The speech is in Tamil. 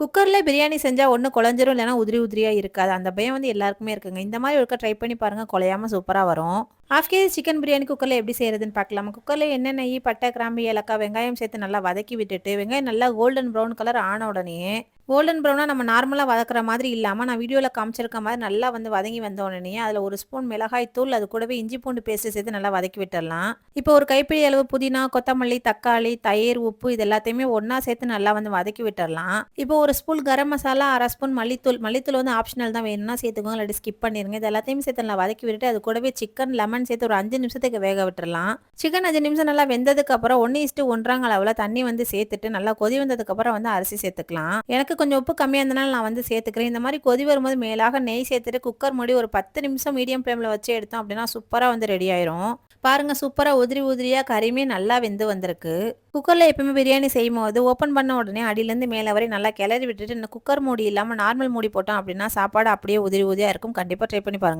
குக்கரில் பிரியாணி செஞ்சால் ஒன்று குழஞ்சிரும் இல்லைனா உதிரி உதிரியாக இருக்காது. அந்த பயம் வந்து எல்லாருக்குமே இருக்குங்க. இந்த மாதிரி ஒருக்கா ட்ரை பண்ணி பாருங்கள் குலையாமல் சூப்பராக வரும். ஹாஃப் கேஜி சிக்கன் பிரியாணி குக்கரில் எப்படி செய்கிறதுன்னு பார்க்கலாம். குக்கரில் என்னென்ன நெய் பட்டை கிராம்பு ஏலக்காய் வெங்காயம் சேர்த்து நல்லா வதக்கி விட்டுட்டு வெங்காயம் நல்லா கோல்டன் ப்ரௌன் கலர் ஆன உடனே கோல்டன் ப்ரௌனாக நம்ம நார்மலாக வதக்குற மாதிரி இல்லாமல் நான் வீடியோவில் காமிச்சிருக்க மாதிரி நல்லா வந்து வதங்கி வந்த உடனே அதில் ஒரு ஸ்பூன் மிளகாய் தூள் அது கூடவே இஞ்சி பூண்டு பேஸ்ட்டு சேர்த்து நல்லா வதக்கி விட்டுடலாம். இப்போ ஒரு கைப்பிடி அளவு புதினா கொத்தமல்லி தக்காளி தயிர் உப்பு இது எல்லாத்தையுமே ஒன்றா சேர்த்து நல்லா வந்து வதக்கி விட்டுடலாம். இப்போ ஒரு ஸ்பூன் கரம் மசாலா அரை ஸ்பூன் மல்லித்தூள் மல்லித்தூள் வந்து ஆப்ஷனல் தான் வேணும்னா சேர்த்துக்கோங்க. இல்லாட்டி ஸ்கிப் பண்ணிடுங்க இது எல்லாத்தையும் சேர்த்து நல்லா வதக்கி விட்டுட்டு அது கூடவே சிக்கன் லெமன் சேர்த்து ஒரு அஞ்சு நிமிஷத்துக்கு வேக விட்டுறலாம். சிக்கன் அஞ்சு நிமிஷம் நல்லா வெந்ததுக்கு அப்புறம் ஒன்று இஸ்ட்டு ஒன்றாங்க அளவில் தண்ணி வந்து சேர்த்துட்டு நல்லா கொதி வந்ததுக்கு அப்புறம் வந்து அரிசி சேர்த்துக்கலாம். எனக்கு கொஞ்சம் உப்பு கம்மியாக இருந்தனால நான் வந்து சேர்த்துக்கிறேன். இந்த மாதிரி கொதி வரும்போது மேலாக நெய் சேர்த்துட்டு குக்கர் மூடி ஒரு பத்து நிமிஷம் மீடியம் ஃப்ளேமில் வச்சு எடுத்தோம் அப்படின்னா சூப்பராக வந்து ரெடி ஆயிரும். பாருங்க சூப்பராக உதிரி உதிரியாக கறியுமே நல்லா வெந்து வந்திருக்கு. குக்கரில் எப்பவுமே பிரியாணி செய்யும் போது ஓப்பன் பண்ண உடனே அடியிலேருந்து மேலே வரை நல்லா கிளறி விட்டுட்டு இந்த குக்கர் மூடி இல்லாமல் நார்மல் மூடி போட்டோம் அப்படின்னா சாப்பாடு அப்படியே உதிரி உதிரியாக இருக்கும். கண்டிப்பாக ட்ரை பண்ணி பாருங்கள்